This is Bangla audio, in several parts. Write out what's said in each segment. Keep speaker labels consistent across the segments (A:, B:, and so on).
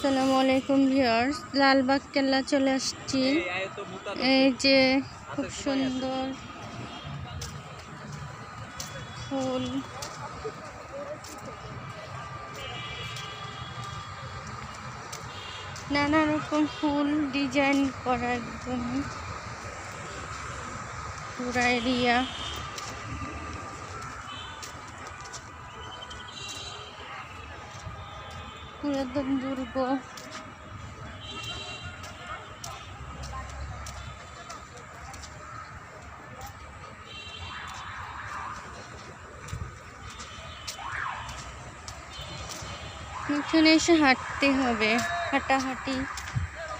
A: আসসালামু আলাইকুম ভিউয়ার্স, লালবাগ কেল্লা চলে আসছি। এই যে খুব সুন্দর ফুল। নানা রকম ফুল ডিজাইন করা একদম পুরা এরিয়া। পুরাতন দুর্গ এখানে এসে হাঁটতে হবে। হাঁটাহাঁটি।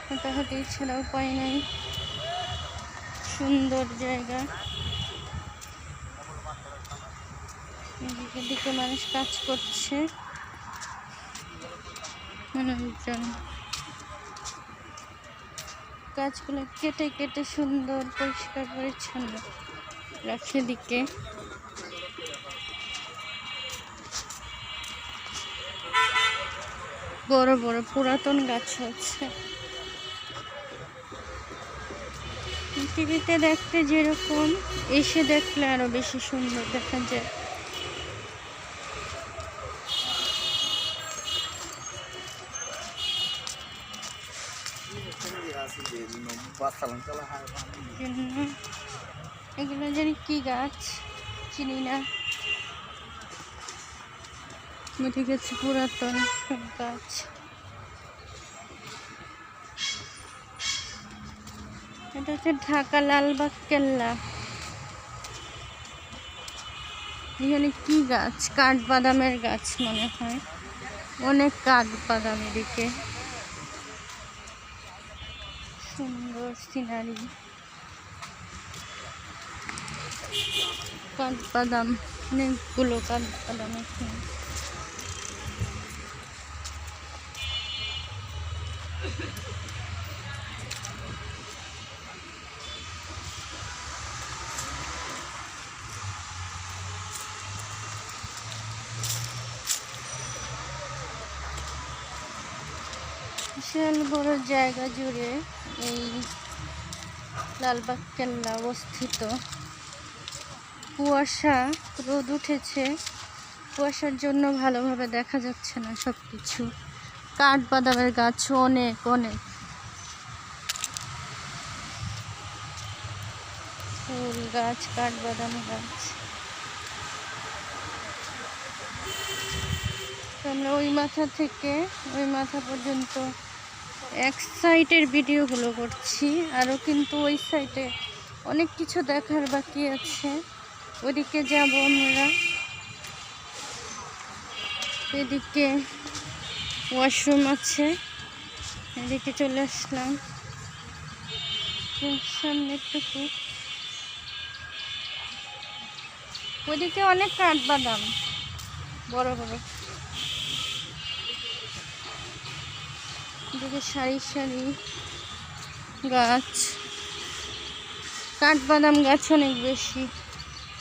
A: হাঁটাহাঁটি ছাড়া উপায় নাই। সুন্দর জায়গা। এদিকে দিকে মানুষ কাজ করছে। গাছগুলো কেটে কেটে সুন্দর, পরিষ্কার, পরিচ্ছন্ন রাখে দিকে। বড় বড় পুরাতন গাছ আছে। টিভিতে দেখতে যেরকম, এসে দেখলে আরও বেশি সুন্দর দেখা যায় জন্য এগুলো জানি কি গাছ, চিনি না। ঠিক আছে পুরাতন গাছ। এটা হচ্ছে ঢাকা লালবাগ কেল্লা। এখানে কি গাছ? কাঠ বাদামের গাছ মনে হয়। অনেক কাঠ বাদাম এদিকে। সুন্দর সিনারি কাঠবাদাম অনেকগুলো কাঠবাদাম এখানে বিশাল বড় জায়গা জুড়ে এই লালবাগ কেল্লা অবস্থিত। কুয়াশা, রোদ উঠেছে। কুয়াশার জন্য ভালোভাবে দেখা যাচ্ছে না সব কিছু কাঠ বাদামের গাছ অনেক অনেক। ফুল গাছ, কাঠ বাদাম গাছ। আমরা ওই মাথা থেকে, ওই মাথা পর্যন্ত এক সাইডের ভিডিওগুলো করছি, আরও কিন্তু ওই সাইডে অনেক কিছু দেখার বাকি আছে। ওদিকে যাব আমরা। এদিকে ওয়াশরুম আছে। এদিকে চলে আসলাম। সামনে একটু ওদিকে অনেক কাঠবাদাম, বড় বড়। এদিকে সারি সারি গাছ। কাঠবাদাম গাছ অনেক বেশি।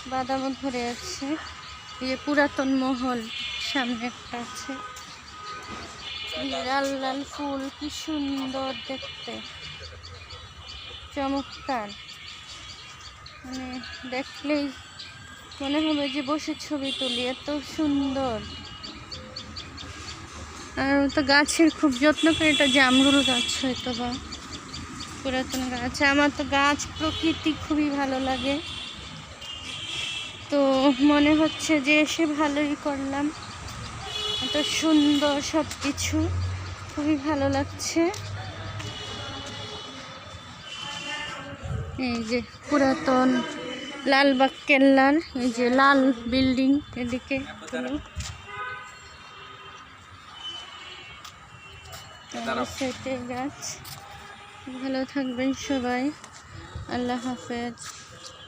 A: বাদামও ধরে আছে। এই পুরাতন মহল, সামনে একটা আছে। লাল লাল ফুল, কি সুন্দর দেখতে। চমৎকার। মানে দেখলেই মনে হবে যে বসে ছবি তুলি, এত সুন্দর। আর তো গাছের খুব যত্ন করে, এটা জামরুল গাছ হয়তো বা পুরাতন গাছ। আমার তো গাছ প্রকৃতি খুবই ভালো লাগে। তো মনে হচ্ছে যে এসে ভালোই করলাম। এত সুন্দর সব কিছু খুবই ভালো লাগছে। এই যে পুরাতন লালবাগ কেল্লার এই যে লাল বিল্ডিং এদিকে। সাইডে গাছ। ভালো থাকবেন সবাই। আল্লাহ হাফেজ।